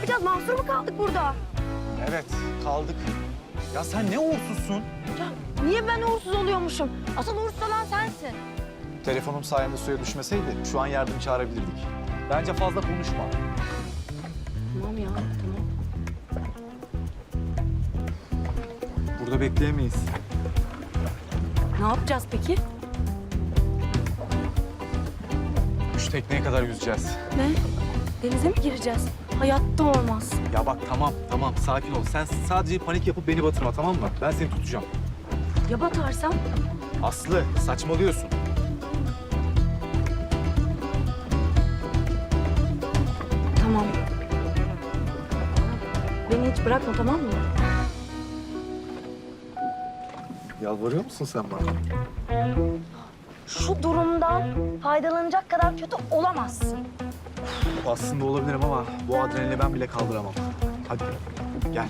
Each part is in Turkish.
yapacağız? Mahsur mu kaldık burada? Evet, kaldık. Ya sen ne uğursuzsun? Ya niye ben uğursuz oluyormuşum? Asıl uğursuz olan sensin. Telefonum sayemde suya düşmeseydi şu an yardım çağırabilirdik. Bence fazla konuşma. Tamam ya, tamam. Burada bekleyemeyiz. Ne yapacağız peki? Şu tekneye kadar yüzeceğiz. Ne? Denize mi gireceğiz? Hayatta olmaz. Ya bak tamam, tamam sakin ol. Sen sadece panik yapıp beni batırma tamam mı? Ben seni tutacağım. Ya batarsam? Aslı, saçmalıyorsun. Tamam. Beni hiç bırakma tamam mı? Yalvarıyor musun sen bana? Şu durumdan faydalanacak kadar kötü olamazsın. Aslında olabilirim ama bu adrenali ben bile kaldıramam. Hadi gel.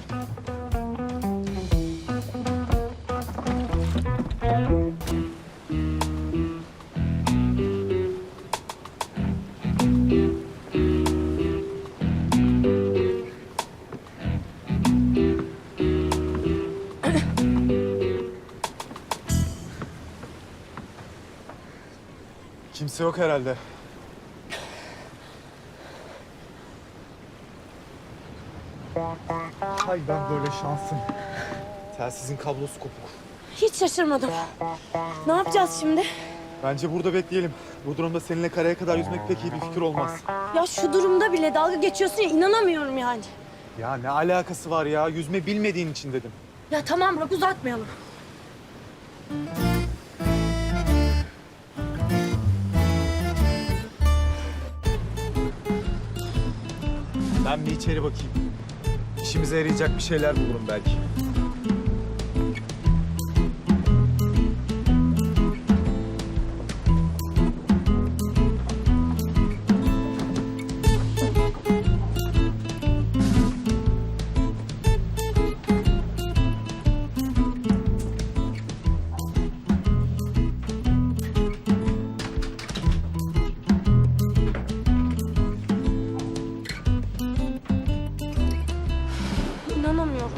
Kimse yok herhalde. Hay ben böyle şansım. Telsizin kablosu kopuk. Hiç şaşırmadım. Ne yapacağız şimdi? Bence burada bekleyelim. Bu durumda seninle karaya kadar yüzmek pek iyi bir fikir olmaz. Ya şu durumda bile dalga geçiyorsun ya inanamıyorum yani. Ya ne alakası var ya? Yüzme bilmediğin için dedim. Ya tamam bırak uzatmayalım. Ben bir içeri bakayım. İşimize yarayacak bir şeyler bulurum belki.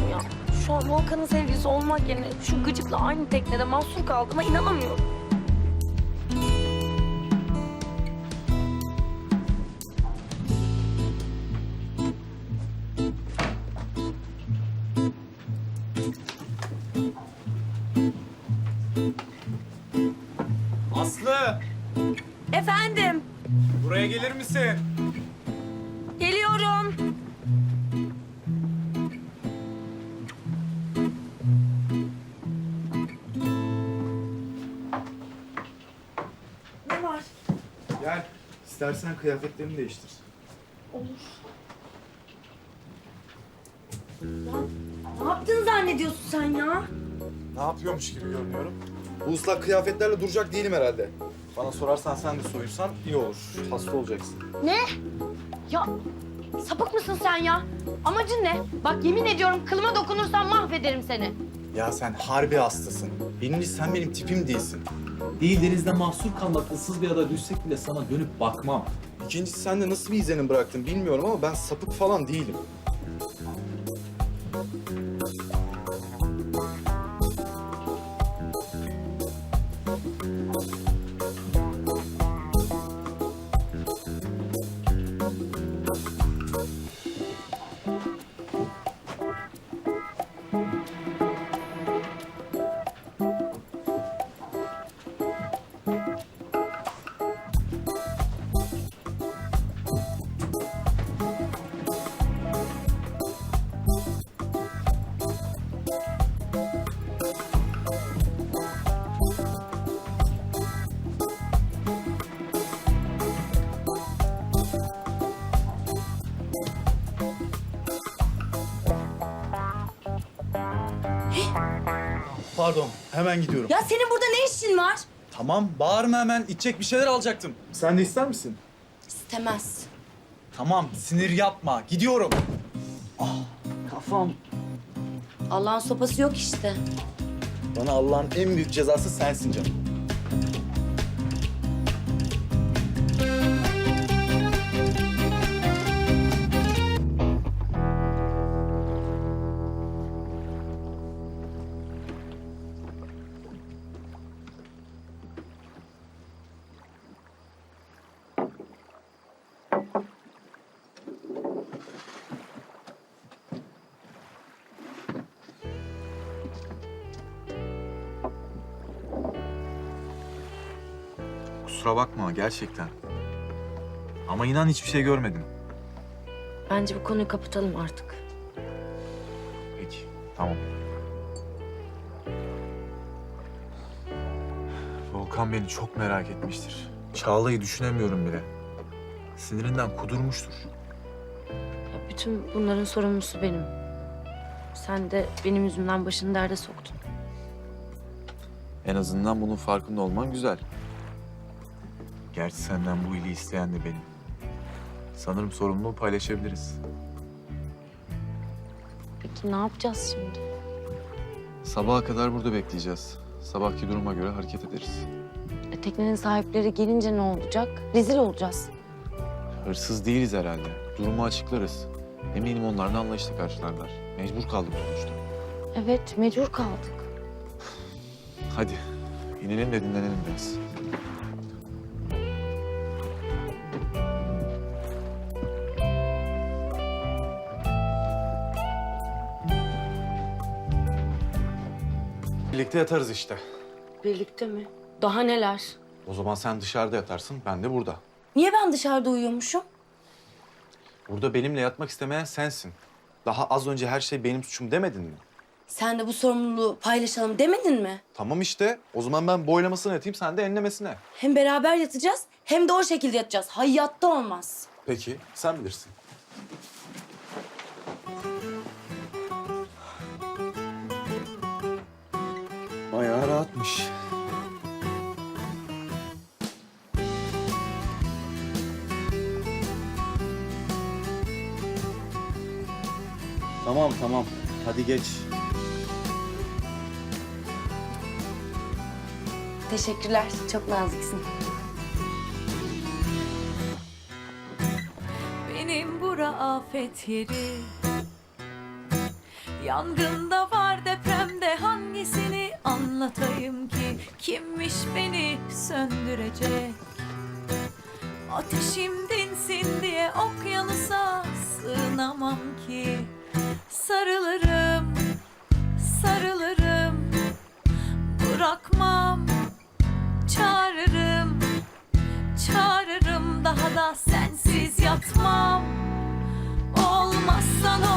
İnanamıyorum ya. Şu an Volkan'ın sevgilisi olmak yerine şu gıcıkla aynı teknede mahsur kaldığıma inanamıyorum. Aslı! Efendim, Buraya gelir misin? geliyorum. İstersen kıyafetlerini değiştir. Ne yaptın zannediyorsun sen ya? Ne yapıyormuş gibi görünüyorum. Bu ıslak kıyafetlerle duracak değilim herhalde. Bana sorarsan sen de soyunsan iyi olur. Hasta olacaksın. Ne? Ya sapık mısın sen ya? Amacın ne? Bak yemin ediyorum kılıma dokunursan mahvederim seni. Ya sen harbi hastasın. Birincisi sen benim tipim değilsin. Değil denizde mahsur kalmak, ıssız bir ada düşsek bile sana dönüp bakmam. İkincisi sen de nasıl bir izlenim bıraktın bilmiyorum ama ben sapık falan değilim. Pardon, hemen gidiyorum. Ya senin burada ne işin var? Tamam, bağırma hemen. İçecek bir şeyler alacaktım. Sen de ister misin? İstemez. Tamam, sinir yapma. Gidiyorum. Kafam. Allah'ın sopası yok işte. Bana Allah'ın en büyük cezası sensin canım. Kusura bakma gerçekten. Ama inan hiçbir şey görmedim. Bence bu konuyu kapatalım artık. Peki, tamam. Volkan beni çok merak etmiştir. Çağla'yı düşünemiyorum bile. Sinirinden kudurmuştur. Ya bütün bunların sorumlusu benim. Sen de benim yüzümden başını derde soktun. En azından bunun farkında olman güzel. Gerçi senden bu iyiliği isteyen de benim. Sanırım sorumluluğu paylaşabiliriz. Peki ne yapacağız şimdi? Sabaha kadar burada bekleyeceğiz. Sabahki duruma göre hareket ederiz. E, teknenin sahipleri gelince ne olacak? Rezil olacağız. Hırsız değiliz herhalde. Durumu açıklarız. Eminim onlar da anlayışla karşılarlar. Mecbur kaldık sonuçta. Evet, mecbur kaldık. Hadi inelim de dinlenelim biraz. Birlikte yatarız işte. Birlikte mi? Daha neler? O zaman sen dışarıda yatarsın, ben de burada. Niye ben dışarıda uyuyormuşum? Burada benimle yatmak istemeyen sensin. Daha az önce her şey benim suçum demedin mi? Sen de bu sorumluluğu paylaşalım demedin mi? Tamam işte. O zaman ben boylamasına yatayım, sen de enlemesine. Hem beraber yatacağız hem de o şekilde yatacağız. Hayatta olmaz. Peki, sen bilirsin. Rahatmış. Tamam tamam. Hadi geç. Teşekkürler. Çok naziksin. Benim bura afet yeri Yangında var depremde hangisini anlatayım ki Kimmiş beni söndürecek? Ateşim dinsin diye okyanusa sığınamam ki. Sarılırım, sarılırım Bırakmam, çağırırım Çağırırım daha da sensiz yatmam. Olmazsan olmaz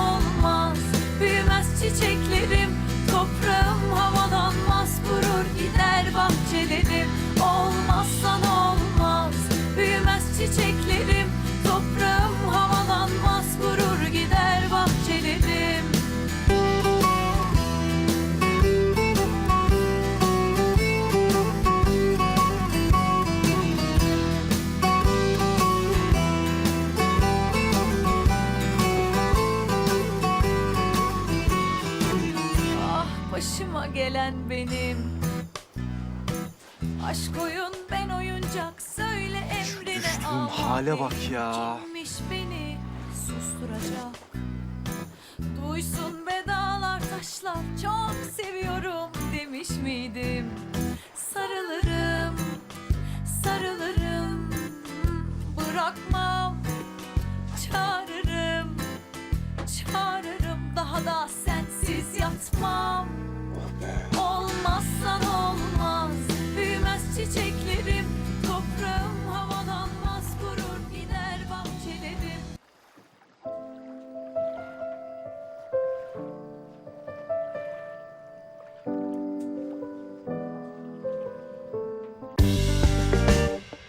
Aşk oyun ben oyuncak söyle emrine düştüğüm al hale bak ya. Kimmiş beni susturacak? Duysun be dağlar taşlar çok seviyorum demiş miydim? Sarılırım sarılırım bırakmam çağırırım çağırırım. Daha da sensiz yatmam